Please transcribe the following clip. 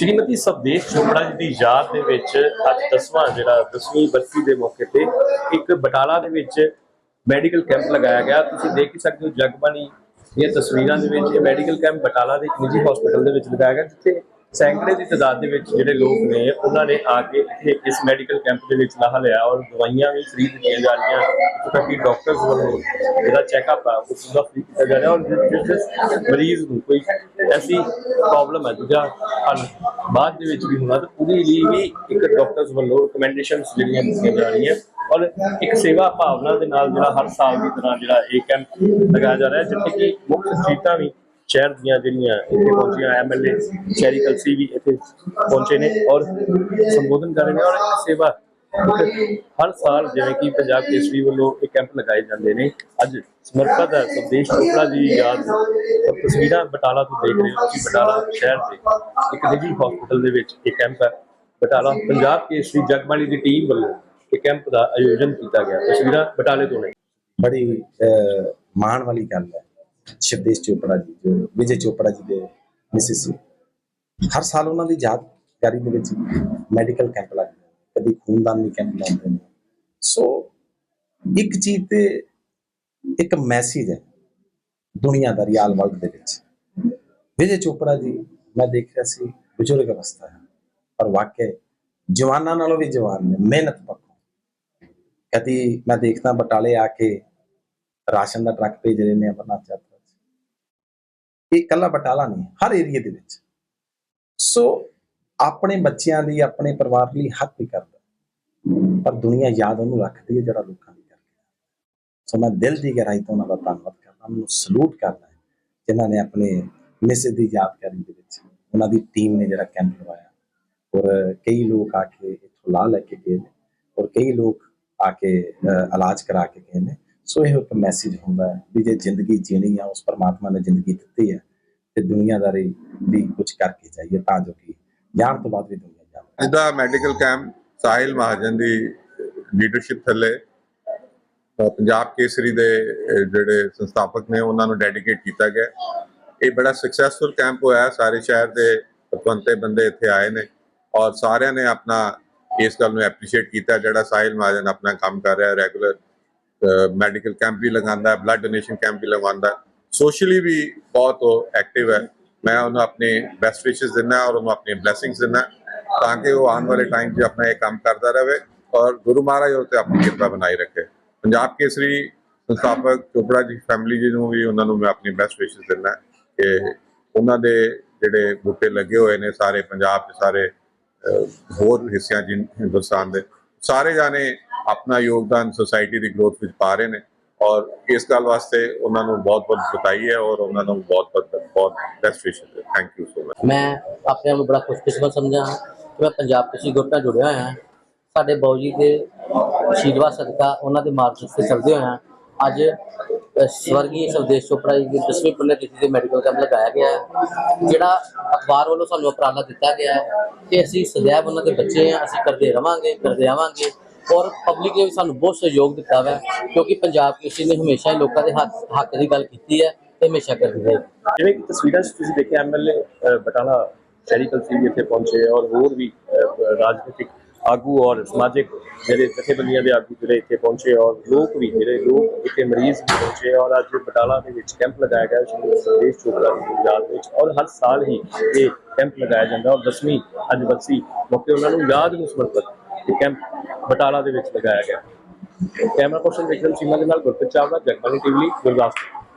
ਸ਼੍ਰੀਮਤੀ ਸਵਦੇਸ਼ ਚੋਪੜਾ ਜੀ ਦੀ ਯਾਦ ਦੇ ਵਿੱਚ ਅੱਜ 10ਵਾਂ ਜਿਹੜਾ 10ਵੀਂ ਬਰਸੀ ਦੇ ਮੌਕੇ ਤੇ ਇੱਕ ਬਟਾਲਾ ਦੇ ਵਿੱਚ ਮੈਡੀਕਲ ਕੈਂਪ ਲਗਾਇਆ ਗਿਆ। ਤੁਸੀਂ ਦੇਖ ਹੀ ਸਕਦੇ ਹੋ ਜਗਬਾਣੀ ਦੀਆਂ ਤਸਵੀਰਾਂ ਦੇ ਵਿੱਚ ਇਹ ਮੈਡੀਕਲ ਕੈਂਪ ਬਟਾਲਾ ਦੇ ਇੱਕ ਨਿੱਜੀ ਹਸਪੀਟਲ ਦੇ ਵਿੱਚ ਲਗਾਇਆ ਗਿਆ, ਜਿੱਥੇ ਸੈਂਕੜੇ ਦੀ ਤਾਦਾਦ ਦੇ ਵਿੱਚ ਜਿਹੜੇ ਲੋਕ ਨੇ, ਉਹਨਾਂ ਨੇ ਆ ਕੇ ਇੱਥੇ ਇਸ ਮੈਡੀਕਲ ਕੈਂਪ ਦੇ ਵਿੱਚ ਲਾਹਾ ਲਿਆ ਔਰ ਦਵਾਈਆਂ ਵੀ ਫ੍ਰੀ ਦਿੱਤੀਆਂ ਜਾ ਰਹੀਆਂ। ਇੱਥੋਂ ਕਿ ਡਾਕਟਰਸ ਵੱਲੋਂ ਜਿਹੜਾ ਚੈੱਕਅਪ ਆ, ਉਹ ਪੂਰਾ ਫ੍ਰੀ ਕੀਤਾ ਜਾ ਰਿਹਾ ਔਰ ਜਿਸ ਮਰੀਜ਼ ਨੂੰ ਕੋਈ ਐਸੀ ਪ੍ਰੋਬਲਮ ਹੈ ਜਿਹਦਾ ਹੱਲ ਬਾਅਦ ਦੇ ਵਿੱਚ ਵੀ ਹੋਣਾ, ਤਾਂ ਉਹਦੇ ਲਈ ਵੀ ਇੱਕ ਡਾਕਟਰਸ ਵੱਲੋਂ ਰეკਮੈਂਡੇਸ਼ਨਸ ਜਿਹੜੀਆਂ ਦਿੱਤੀਆਂ ਜਾ ਰਹੀਆਂ ਔਰ ਇੱਕ ਸੇਵਾ ਭਾਵਨਾ ਦੇ ਨਾਲ ਜਿਹੜਾ ਹਰ ਸਾਲ ਦੀ ਤਰ੍ਹਾਂ ਜਿਹੜਾ ਇਹ ਕੈਂਪ ਲਗਾਇਆ ਜਾ ਰਿਹਾ, ਜਿੱਥੇ ਕਿ ਮੁੱਖ ਸ਼ਖਸੀਅਤਾਂ ਵੀ ਸ਼ਹਿਰ ਦੀਆਂ ਜਿਹੜੀਆਂ ਇੱਥੇ ਪਹੁੰਚੀਆਂ ਐਮਐਲਏ ਸ਼ਹਿਰੀ ਕਲਸੀ ਵੀ ਇੱਥੇ ਪਹੁੰਚੇ ਨੇ ਔਰ ਸੰਬੋਧਨ ਕਰ ਰਹੇ ਨੇ ਔਰ ਸੇਵਾ ਹਰ ਸਾਲ ਜਿਵੇਂ ਕਿ ਪੰਜਾਬ ਕੇਸਰੀ ਵੱਲੋਂ ਇਹ ਕੈਂਪ ਲਗਾਏ ਜਾਂਦੇ ਨੇ। ਅੱਜ ਸਮਰਪਿਤ ਹੈ ਸੰਦੇਸ਼ ਚੋਪੜਾ ਦੀ ਯਾਦ ਤਸਵੀਰਾਂ ਬਟਾਲਾ ਤੋਂ ਦੇਖ ਰਹੇ ਹੋ ਕਿ ਬਟਾਲਾ ਸ਼ਹਿਰ ਦੇ ਇੱਕ ਨਿੱਜੀ ਹਸਪੀਟਲ ਦੇ ਵਿੱਚ ਇਹ ਕੈਂਪ ਹੈ। ਬਟਾਲਾ ਪੰਜਾਬ ਕੇਸਰੀ ਜਗਬਾਣੀ ਦੀ ਟੀਮ ਵੱਲੋਂ ਇਹ ਕੈਂਪ ਦਾ ਆਯੋਜਨ ਕੀਤਾ ਗਿਆ। ਤਸਵੀਰਾਂ ਬਟਾਲੇ ਤੋਂ ਨੇ। ਬੜੀ ਮਾਣ ਵਾਲੀ ਗੱਲ ਹੈ। ਸ਼ਿਵਦੇਸ਼ ਚੋਪੜਾ ਜੀ, ਜੋ ਵਿਜੇ ਚੋਪੜਾ ਜੀ ਦੇ ਮਿਸਿਸ ਸੀ। ਹਰ ਸਾਲ ਉਹਨਾਂ ਦੀ ਯਾਦਗਾਰੀ ਦੇ ਵਿੱਚ ਮੈਡੀਕਲ ਕੈਂਪ ਲੱਗਦੇ ਨੇ, ਕਦੀ ਖੂਨਦਾਨੀ ਕੈਂਪ ਲਾਉਂਦੇ ਨੇ। ਸੋ ਇੱਕ ਚੀਜ਼ ਤੇ ਇੱਕ ਮੈਸੇਜ ਹੈ ਦੁਨੀਆਦਾਰੀ ਆਲ ਵਰਲਡ ਦੇ ਵਿੱਚ। ਵਿਜੇ ਚੋਪੜਾ ਜੀ, ਮੈਂ ਦੇਖ ਰਿਹਾ ਸੀ, ਬਜ਼ੁਰਗ ਅਵਸਥਾ ਹੈ। ਪਰ ਵਾਕਿਆ ਜਵਾਨਾਂ ਨਾਲੋਂ ਵੀ ਜਵਾਨ ਨੇ, ਮਿਹਨਤ ਪੱਖੋਂ। ਕਦੀ ਮੈਂ ਦੇਖਦਾ ਬਟਾਲੇ ਆ ਕੇ ਰਾਸ਼ਨ ਦਾ ਟਰੱਕ ਭੇਜ ਰਹੇ ਨੇ ਅਮਰਨਾਥ ਯਾਤਰਾ ਇਹ ਇਕੱਲਾ ਬਟਾਲਾ ਨਹੀਂ ਹਰ ਏਰੀਆ ਦੇ ਵਿੱਚ। ਸੋ ਆਪਣੇ ਬੱਚਿਆਂ ਲਈ, ਆਪਣੇ ਪਰਿਵਾਰ ਲਈ ਹੱਕ ਵੀ ਕਰਦਾ। ਪਰ ਦੁਨੀਆ ਯਾਦ ਉਹਨੂੰ ਰੱਖਦੀ ਹੈ ਜਿਹੜਾ ਲੋਕਾਂ ਦੀ ਕਰਕੇ ਸੋ ਮੈਂ ਦਿਲ ਦੀ ਗਹਿਰਾਈ ਤੋਂ ਉਹਨਾਂ ਦਾ ਧੰਨਵਾਦ ਕਰਦਾ। ਮੈਨੂੰ ਸਲੂਟ ਕਰਦਾ ਹੈ, ਜਿਨ੍ਹਾਂ ਨੇ ਆਪਣੇ ਮਿਸਿਸ ਦੀ ਯਾਦਗਾਰੀ ਦੇ ਵਿੱਚ ਉਹਨਾਂ ਦੀ ਟੀਮ ਨੇ ਜਿਹੜਾ ਕੈਂਪ ਲਗਾਇਆ ਔਰ ਕਈ ਲੋਕ ਆ ਕੇ ਇੱਥੋਂ ਲਾ ਲੈ ਕੇ ਗਏ ਨੇ। ਔਰ ਕਈ ਲੋਕ ਆ ਕੇ ਇਲਾਜ ਕਰਾ ਕੇ ਗਏ ਨੇ। ਸੋ ਇਹ ਇੱਕ ਮੈਸੇਜ ਹੁੰਦਾ ਹੈ ਵੀ ਜੇ ਜ਼ਿੰਦਗੀ ਜੀਣੀ ਆ, ਉਸ ਪਰਮਾਤਮਾ ਨੇ ਜ਼ਿੰਦਗੀ ਦਿੱਤੀ ਹੈ ਤੇ ਦੁਨੀਆਦਾਰੀ ਵੀ ਕੁਝ ਕਰਕੇ ਜਾਈਏ ਤਾਂ ਜੋ ਕਿ ਜਾਣ ਤੋਂ ਬਾਅਦ ਵੀ ਦੁਨੀਆ ਜਾਵੇ। ਇਹਦਾ ਮੈਡੀਕਲ ਕੈਂਪ ਸਾਹਿਲ ਮਹਾਜਨ ਦੀ ਲੀਡਰਸ਼ਿਪ ਥੱਲੇ ਪੰਜਾਬ ਕੇਸਰੀ ਦੇ ਜਿਹੜੇ ਸੰਸਥਾਪਕ ਨੇ, ਉਹਨਾਂ ਨੂੰ ਡੈਡੀਕੇਟ ਕੀਤਾ ਗਿਆ। ਇਹ ਬੜਾ ਸਕਸੈਸਫੁਲ ਕੈਂਪ ਹੋਇਆ ਸਾਰੇ ਸ਼ਹਿਰ ਦੇ ਪਤਵੰਤੇ ਬੰਦੇ ਇੱਥੇ ਆਏ ਨੇ, ਔਰ ਸਾਰਿਆਂ ਨੇ ਆਪਣਾ ਇਸ ਗੱਲ ਨੂੰ ਐਪਰੀਸ਼ੀਏਟ ਕੀਤਾ, ਜਿਹੜਾ ਸਾਹਿਲ ਮਹਾਜਨ ਆਪਣਾ ਕੰਮ ਕਰ ਰਿਹਾ ਰੈਗੂਲਰ ਮੈਡੀਕਲ ਕੈਂਪ ਵੀ ਲਗਾਉਂਦਾ ਹੈ ਬਲੱਡ ਡੋਨੇਸ਼ਨ ਕੈਂਪ ਵੀ ਲਗਾਉਂਦਾ। ਹੈ ਸੋਸ਼ਲੀ ਵੀ ਬਹੁਤ ਉਹ ਐਕਟਿਵ ਹੈ। ਮੈਂ ਉਹਨੂੰ ਆਪਣੇ ਬੈਸਟ ਵਿਸ਼ੇਸ ਦਿੰਦਾ ਔਰ ਉਹਨੂੰ ਆਪਣੀ ਬਲੇਸਿੰਗਸ ਦਿੰਦਾ ਤਾਂ ਕਿ ਉਹ ਆਉਣ ਵਾਲੇ ਟਾਈਮ 'ਚ ਆਪਣਾ ਇਹ ਕੰਮ ਕਰਦਾ ਰਹੇ ਔਰ ਗੁਰੂ ਮਹਾਰਾਜ ਉਹ ਤੇ ਆਪਣੀ ਕਿਰਪਾ ਬਣਾਈ ਰੱਖੇ। ਪੰਜਾਬ ਕੇਸਰੀ ਸੰਸਥਾਪਕ ਚੋਪੜਾ ਜੀ ਫੈਮਿਲੀ ਜੀ ਨੂੰ ਵੀ ਉਹਨਾਂ ਨੂੰ ਮੈਂ ਆਪਣੀ ਬੈਸਟ ਵਿਸ਼ੇਸ ਦਿੰਦਾ ਕਿ ਉਹਨਾਂ ਦੇ ਜਿਹੜੇ ਬੂਟੇ ਲੱਗੇ ਹੋਏ ਨੇ ਸਾਰੇ ਪੰਜਾਬ ਦੇ ਸਾਰੇ ਹੋਰ ਹਿੱਸਿਆਂ 'ਚ ਹਿੰਦੁਸਤਾਨ ਦੇ ਸਾਰੇ ਜਾਣੇ ਆਪਣਾ ਯੋਗਦਾਨ ਸੋਸਾਇਟੀ ਦੀ ਗਰੋਥ ਵਿੱਚ ਪਾ ਰਹੇ ਨੇ ਔਰ ਇਸ ਗੱਲ ਵਾਸਤੇ ਉਹਨਾਂ ਨੂੰ ਬਹੁਤ ਬਹੁਤ ਬਤਾਈ ਹੈ ਔਰ ਉਹਨਾਂ ਨੂੰ ਬਹੁਤ ਬਹੁਤ ਬਹੁਤ ਬੈਸਟ ਵਿਸ਼ੇਸ ਹੈ। ਥੈਂਕ ਯੂ ਸੋ ਮਚ ਮੈਂ ਆਪਣੇ ਆਪ ਨੂੰ ਬੜਾ ਖੁਸ਼ਕਿਸਮਤ ਸਮਝਾਂ ਕਿ ਮੈਂ ਪੰਜਾਬ ਕ੍ਰਿਸ਼ੀ ਗਰੁੱਪ ਨਾਲ ਜੁੜਿਆ ਹੋਇਆ ਹਾਂ। ਸਾਡੇ ਬਾਊ ਜੀ ਦੇ ਆਸ਼ੀਰਵਾਦ ਸਦਕਾ ਉਹਨਾਂ ਦੇ ਮਾਰਗਦਰਸ਼ਨ ਤੇ ਚੱਲਦੇ ਹੋਇਆ ਅੱਜ ਸਵਰਗੀ ਸਵਦੇਸ਼ ਚੋਪੜਾ ਜੀ ਦੀ 10ਵੀਂ ਪੁੰਨਿਆਤਿਥੀ ਦੇ ਮੈਡੀਕਲ ਕੈਂਪ ਲਗਾਇਆ ਗਿਆ ਹੈ। ਜਿਹੜਾ ਅਖਬਾਰ ਵੱਲੋਂ ਸਾਨੂੰ ਉਪਰਾਲਾ ਦਿੱਤਾ ਗਿਆ ਹੈ ਕਿ ਅਸੀਂ ਸदैव ਉਹਨਾਂ ਦੇ ਬੱਚੇ ਹਾਂ, ਅਸੀਂ ਕਰਦੇ ਰਵਾਂਗੇ, ਕਰਦੇ ਆਵਾਂਗੇ। ਔਰ ਪਬਲਿਕ ਨੇ ਵੀ ਸਾਨੂੰ ਬਹੁਤ ਸਹਿਯੋਗ ਦਿੱਤਾ ਹੈ ਕਿਉਂਕਿ ਪੰਜਾਬ ਕ੍ਰਿਸ਼ੀ ਨੇ ਹਮੇਸ਼ਾ ਹੀ ਲੋਕਾਂ ਦੇ ਹੱਕ ਹੱਕ ਦੀ ਗੱਲ ਕੀਤੀ ਹੈ ਤੇ ਹਮੇਸ਼ਾ ਕਰਦੀ ਰਹੇਗੀ ਜਿਵੇਂ ਕਿ ਤਸਵੀਰਾਂ 'ਚ ਤੁਸੀਂ ਦੇਖਿਆ ਐਮਐਲਏ ਬਟਾਲਾ ਸ਼ਹਿਰੀ ਕਲਸੀ ਵੀ ਇੱਥੇ ਪਹੁੰਚੇ ਔਰ ਹੋਰ ਵੀ ਰਾਜਨੀਤਿਕ ਆਗੂ ਔਰ ਸਮਾਜਿਕ ਜਿਹੜੇ ਜਥੇਬੰਦੀਆਂ ਦੇ ਆਗੂ ਜਿਹੜੇ ਇੱਥੇ ਪਹੁੰਚੇ ਔਰ ਲੋਕ ਵੀ, ਜਿਹੜੇ ਲੋਕ ਇੱਥੇ ਮਰੀਜ਼ ਵੀ ਪਹੁੰਚੇ ਔਰ ਅੱਜ ਬਟਾਲਾ ਦੇ ਵਿੱਚ ਕੈਂਪ ਲਗਾਇਆ ਗਿਆ ਸ਼੍ਰੀ ਸੰਦੇਸ਼ ਚੋਪੜਾ ਦੀ ਯਾਦ ਵਿੱਚ ਔਰ ਹਰ ਸਾਲ ਹੀ ਇਹ ਕੈਂਪ ਲਗਾਇਆ ਜਾਂਦਾ ਔਰ 10ਵੀਂ ਅੱਜ ਬੱਸੀ ਮੌਕੇ ਉਹਨਾਂ ਨੂੰ ਯਾਦ ਨੂੰ ਸਮਰਪਿਤ ਇਹ ਕੈਂਪ ਬਟਾਲਾ ਦੇ ਵਿੱਚ ਲਗਾਇਆ ਗਿਆ। ਕੈਮਰਾ ਪਰਸਨ ਵਿਕਰਮ ਸਿੰਘਾ ਦੇ ਨਾਲ ਗੁਰਪ੍ਰੀਤ ਚਾਵਲਾ ਜਗਬਾਨੀ ਟੀਵੀ ਗੁਰਦਾਸਪੁਰ।